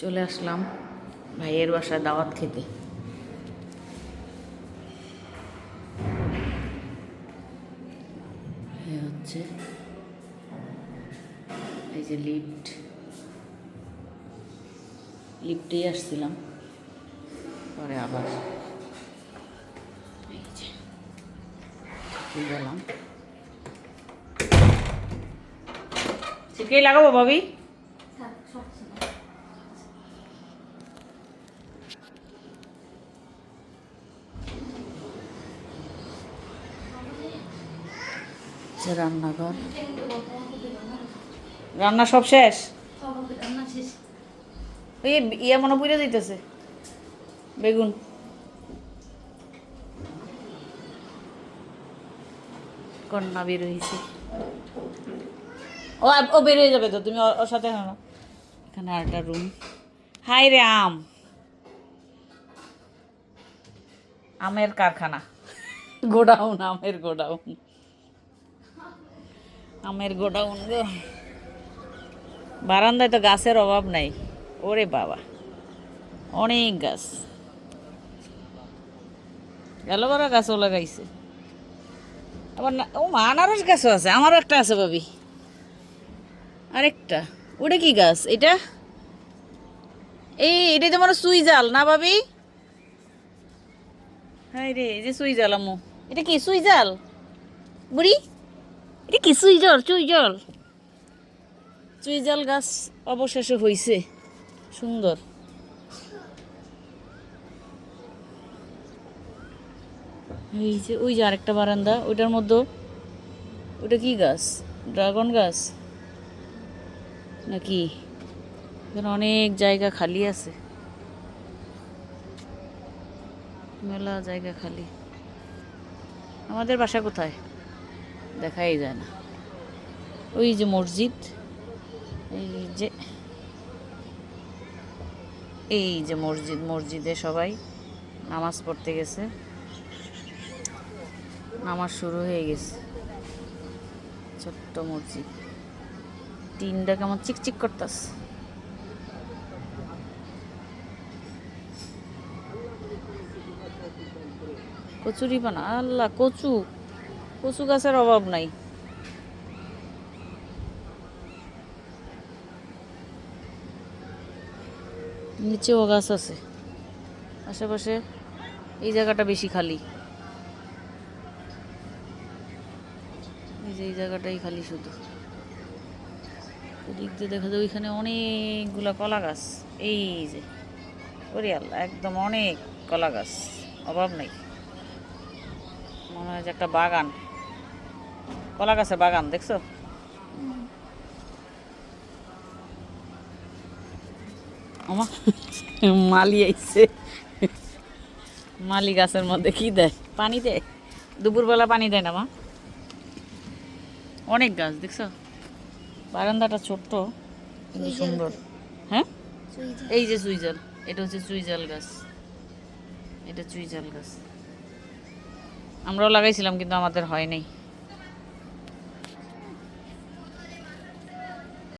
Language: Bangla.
চলে আসলাম ভাইয়ের বাসায় দাওয়াত খেতে। হচ্ছে এই যে লিফট। লিফটেই আসছিলাম, পরে আবার এই যে গেলাম। লাগাবো ভাবি? যে রান্নাঘর। রান্না সব শেষ? ওই ইয়া মনে পুড়ে দিতেছে বেগুন। কন্যা বের হয়েছে ও ও বের হয়ে যাবে তো তুমি ওর- সাথে হানো এখানে আরেকটা রুম হাই রে আম। আমের কারখানা। গোডাউন আমের গোডাউন। আমের গোডাউন গো। বারান্দায় তো গাছের অভাব নাই। ওরে বাবা। অনেক গাছ। বড় গাছও লাগাইছে। আবার না ও মা, আনারস গাছও আছে, আমারও একটা আছে ভাবি। আরেকটা। ওটা কি গাছ? এটা? এই এটা তো মনে সুই জাল না ভাবি? হ্যাঁ রে, এই যে সুই জাল আম্মু। এটা কি সুই জাল? বুড়ি? এটা কি সুই জল, চুই জল। চুই জাল গাছ অবশেষে হইছে। সুন্দর। এই যে, ওই যে আরেকটা বারান্দা, ওইটার মধ্যে ওটা কি গাছ? ড্রাগন গাছ? নাকি? এখানে অনেক জায়গা খালি আছে। মেলা জায়গা খালি। আমাদের বাসা কোথায়? দেখাই যায় না। ওই যে মসজিদ, এই যে এই যে মসজিদ, মসজিদে সবাই নামাজ পড়তে গেছে। নামাজ শুরু হয়ে গেছে। ছোট্ট মসজিদ। তিনটা কেমন চিকচিক করতাস কচুরি পানা আল্লাহ কচু। কচু গাছের অভাব নাই। নিচেও গাছ আছে। আশেপাশে এই জায়গাটা বেশি খালি। এই যে এই জায়গাটাই খালি শুধু। ওদিক দিয়ে দেখা যায় ওইখানে অনেকগুলা কলা গাছ। এই যে আল্লাহ, একদম অনেক কলা গাছ। অভাব নেই। মনে হয় যে একটা বাগান। কলা গাছের বাগান দেখছ? আমা মালি আইছে। মালি গাছের মধ্যে কি দেয়? পানি দেয়? দুপুরবেলা পানি দেয় না মা? অনেক গাছ দেখছ? বারান্দাটা ছোট্ট কিন্তু সুন্দর। হ্যাঁ? এই যে সুইজাল এটা হচ্ছে চুইজাল গাছ। এটা চুইজাল গাছ। আমরাও লাগাইছিলাম কিন্তু আমাদের হয় নাই।